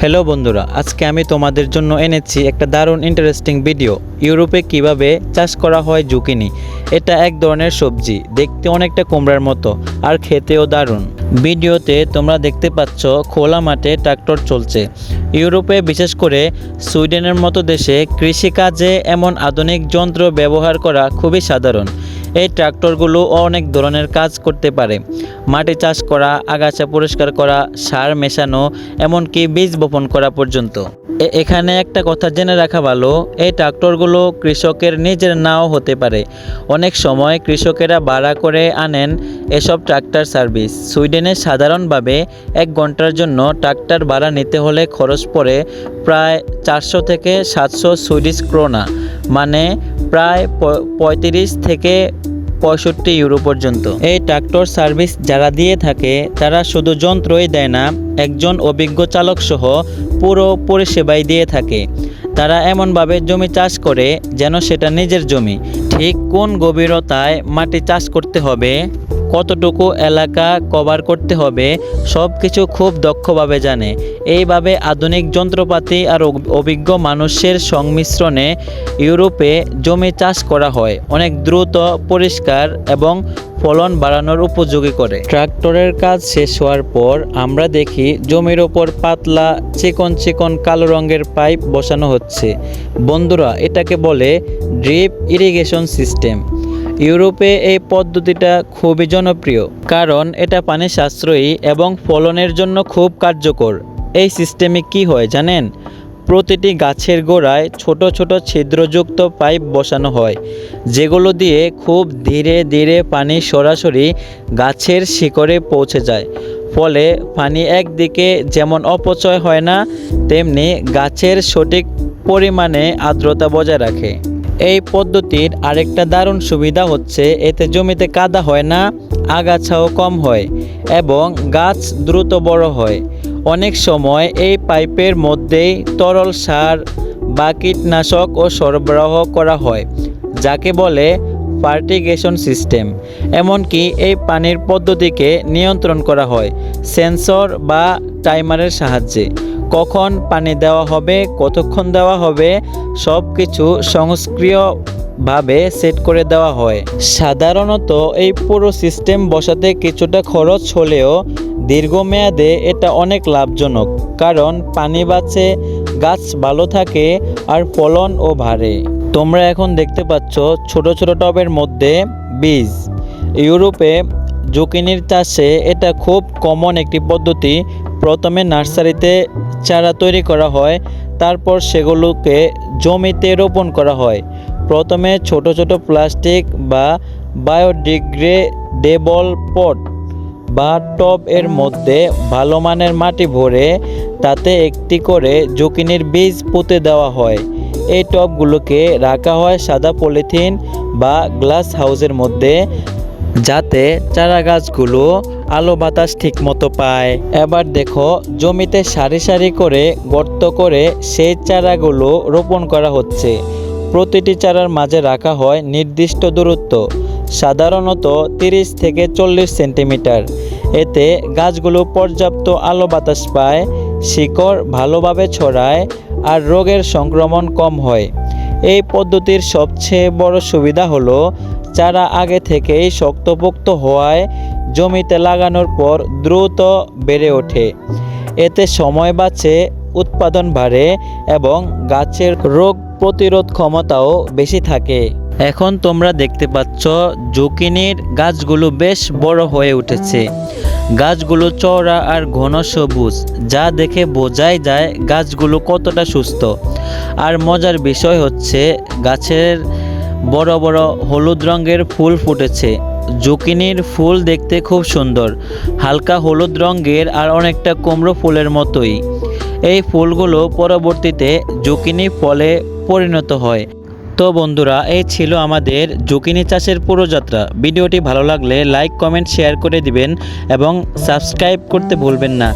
Hello বন্ধুরা, আজকে আমি তোমাদের জন্য এনেছি একটা দারুণ ইন্টারেস্টিং ভিডিও ইউরোপে কীভাবে চাষ করা হয় জুকিনি। এটা এক ধরনের সবজি, দেখতে অনেকটা কুমড়ার মতো আর খেতেও দারুণ। ভিডিওতে তোমরা দেখতে পাচ্ছ খোলা মাঠে ট্রাক্টর চলছে। ইউরোপে বিশেষ করে সুইডেনের মতো দেশে কৃষিকাজে এমন আধুনিক যন্ত্র ব্যবহার করা খুবই সাধারণ। এই ট্রাক্টরগুলো অনেক ধরনের কাজ করতে পারে। মাটি চাষ করা, আগাছা পরিষ্কার করা, সার মেশানো, এমনকি বীজ বপন করা পর্যন্ত। এখানে একটা কথা জেনে রাখা ভালো, এই ট্রাক্টরগুলো কৃষকের নিজের নাও হতে পারে। অনেক সময় কৃষকেরা ভাড়া করে আনেন এসব ট্রাক্টর সার্ভিস। সুইডেনে সাধারণভাবে এক ঘণ্টার জন্য ট্রাক্টর ভাড়া নিতে হলে খরচ পড়ে প্রায় চারশো থেকে সাতশো সুইডিশ ক্রোনা। মানে প্রায় পঁয়ত্রিশ থেকে পঁয়ষট্টি ইউরো পর্যন্ত। এই ট্রাক্টর সার্ভিস যারা দিয়ে থাকে, তারা শুধু যন্ত্রই দেয় না, একজন অভিজ্ঞ চালক সহ পুরো পরিষেবাই দিয়ে থাকে। তারা এমনভাবে জমি চাষ করে যেন সেটা নিজের জমি। ঠিক কোন গভীরতায় মাটি চাষ করতে হবে, কতটুকু এলাকা কভার করতে হবে সব কিছু খুব দক্ষভাবে জানে। এইভাবে আধুনিক যন্ত্রপাতি আর অভিজ্ঞ মানুষের সংমিশ্রণে ইউরোপে জমি চাষ করা হয়। অনেক দ্রুত, পরিষ্কার এবং ফলন বাড়ানোর উপযোগী করে। ট্রাক্টরের কাজ শেষ হওয়ার পর আমরা দেখি জমির ওপর পাতলা, চিকন চিকন কালো রঙের পাইপ বসানো হচ্ছে। বন্ধুরা, এটাকে বলে ড্রিপ ইরিগেশন সিস্টেম। ইউরোপে এই পদ্ধতিটা খুবই জনপ্রিয়, কারণ এটা পানি সাশ্রয়ী এবং ফলনের জন্য খুব কার্যকর। এই সিস্টেমে কি হয় জানেন? প্রতিটি গাছের গোড়ায় ছোট ছোট ছিদ্রযুক্ত পাইপ বসানো হয়, যেগুলো দিয়ে খুব ধীরে ধীরে পানি সরাসরি গাছের শিকড়ে পৌঁছে যায়। ফলে পানি একদিকে যেমন অপচয় হয় না, তেমনি গাছের সঠিক পরিমাণে আর্দ্রতা বজায় রাখে। এই পদ্ধতির আরেকটা দারুণ সুবিধা হচ্ছে, এতে জমিতে কাদা হয় না, আগাছাও কম হয় এবং গাছ দ্রুত বড় হয়। অনেক সময় এই পাইপের মধ্যেই তরল সার বা কীটনাশক ও সরবরাহ করা হয়, যাকে বলে ফার্টিগেশন সিস্টেম। এমনকি এই পানির পদ্ধতিকে নিয়ন্ত্রণ করা হয়, সেন্সর বা টাইমারের সাহায্যে। কখন পানি দেওয়া হবে, কতক্ষণ দেওয়া হবে সব কিছু সংস্ক্রিয়ভাবে সেট করে দেওয়া হয়। সাধারণত এই পুরো সিস্টেম বসাতে কিছুটা খরচ হলেও দীর্ঘমেয়াদে এটা অনেক লাভজনক, কারণ পানি বাঁচে, গাছ ভালো থাকে আর ফলন ও বাড়ে। তোমরা এখন দেখতে পাচ্ছ ছোট ছোট টবের মধ্যে বীজ। ইউরোপে জুকিনির চাষে এটা খুব কমন একটি পদ্ধতি। প্রথমে নার্সারিতে চারা তৈরি করা হয়, তারপর সেগুলোকে জমিতে রোপণ করা হয়। প্রথমে ছোট ছোট প্লাস্টিক বা বায়োডিগ্রেডেবল পট বা টব এর মধ্যে ভালো মানের মাটি ভরে তাতে একটি করে জুকিনির বীজ পুঁতে দেওয়া হয়। এই টবগুলোকে রাখা হয় সাদা পলিথিন বা গ্লাস হাউসের মধ্যে যাতে চারা গাছগুলো আলো বাতাস ঠিকমতো পায়। এবার দেখো, জমিতে সারি সারি করে গর্ত করে সেই চারাগুলো রোপণ করা হচ্ছে। প্রতিটি চারার মাঝে রাখা হয় নির্দিষ্ট দূরত্ব, সাধারণত তিরিশ থেকে চল্লিশ সেন্টিমিটার। এতে গাছগুলো পর্যাপ্ত আলো বাতাস পায়, শিকড় ভালোভাবে ছড়ায় আর রোগের সংক্রমণ কম হয়। এই পদ্ধতির সবচেয়ে বড় সুবিধা হলো চারা আগে থেকেই শক্তপোক্ত হওয়ায় জমিতে লাগানোর পর দ্রুত বেড়ে ওঠে। এতে সময় বাঁচে, উৎপাদন বাড়ে এবং গাছের রোগ প্রতিরোধ ক্ষমতাও বেশি থাকে। এখন তোমরা দেখতে পাচ্ছ, জুকিনির গাছগুলো বেশ বড় হয়ে উঠেছে। গাছগুলো চওড়া আর ঘন সবুজ, যা দেখে বোঝাই যায় গাছগুলো কতটা সুস্থ। আর মজার বিষয় হচ্ছে, গাছের বড় বড় হলুদ রঙের ফুল ফুটেছে। জুকিনির ফুল দেখতে খুব সুন্দর, হালকা হলুদ রঙের আর অনেকটা কুমড়ো ফুলের মতোই। এই ফুলগুলো পরবর্তীতে জুকিনি ফলে পরিণত হয়। তো বন্ধুরা, এই ছিল আমাদের জুকিনি চাষের পুরো যাত্রা ভিডিওটি ভালো লাগলে লাইক, কমেন্ট, শেয়ার করে দিবেন এবং সাবস্ক্রাইব করতে ভুলবেন না।